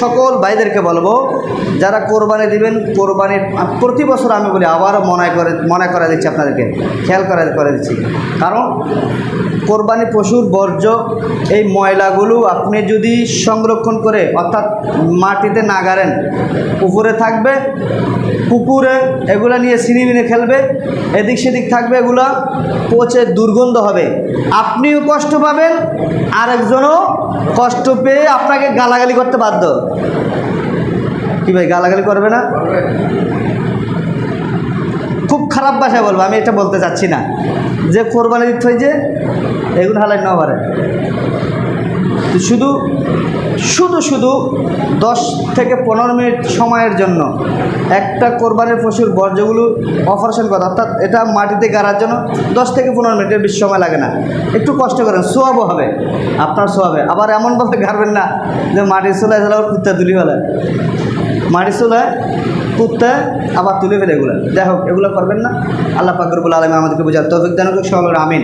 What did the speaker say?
সকল ভাইদেরকে বলব, যারা কোরবানি দিবেন কোরবানির প্রতি বছর আমি বলি, আবারও মনে করে মনে করে দিচ্ছি আপনাদেরকে, খেয়াল করা, করে দিচ্ছি। কারণ কোরবানি পশুর বর্জ্য, এই ময়লাগুলো আপনি যদি সংরক্ষণ করে, অর্থাৎ মাটিতে না গাড়েন পুকুরে থাকবে, পুকুরে এগুলা নিয়ে সিনিমিনে খেলবে, এদিক সেদিক থাকবে এগুলা, পচে দুর্গন্ধ হবে। আপনিও কষ্ট পাবেন, আরেকজনও কষ্ট পেয়ে আপনাকে গালাগালি করতে বাধ্য। কি ভাই, গালাগালি করবে না? খুব খারাপ ভাষায় বলব, আমি এটা বলতে চাচ্ছি না। যে কোরবানি দিতে হয় যে, এগুলো হালাই না পারে। তো শুধু শুধু শুধু দশ থেকে পনেরো মিনিট সময়ের জন্য একটা কোরবানির পশুর বর্জ্যগুলো অপারেশন করা, অর্থাৎ এটা মাটিতে গাড়ার জন্য দশ থেকে পনেরো মিনিটের বেশি সময় লাগে না। একটু কষ্ট করেন, সোয়াবও হবে, আপনার সোয়াবে। আবার এমনভাবে গাড়বেন না যে মাটির চুলায় তাহলে আবার কুত্তা তুলি ফেলে। মাটির চুলায়, কুত্তা আবার তুলে ফেলে এগুলো। যাই হোক, এগুলো করবেন না। আল্লাহ পাকরবুল আলমী আমাদেরকে বোঝার তৌফিক দান সকলের আমিন।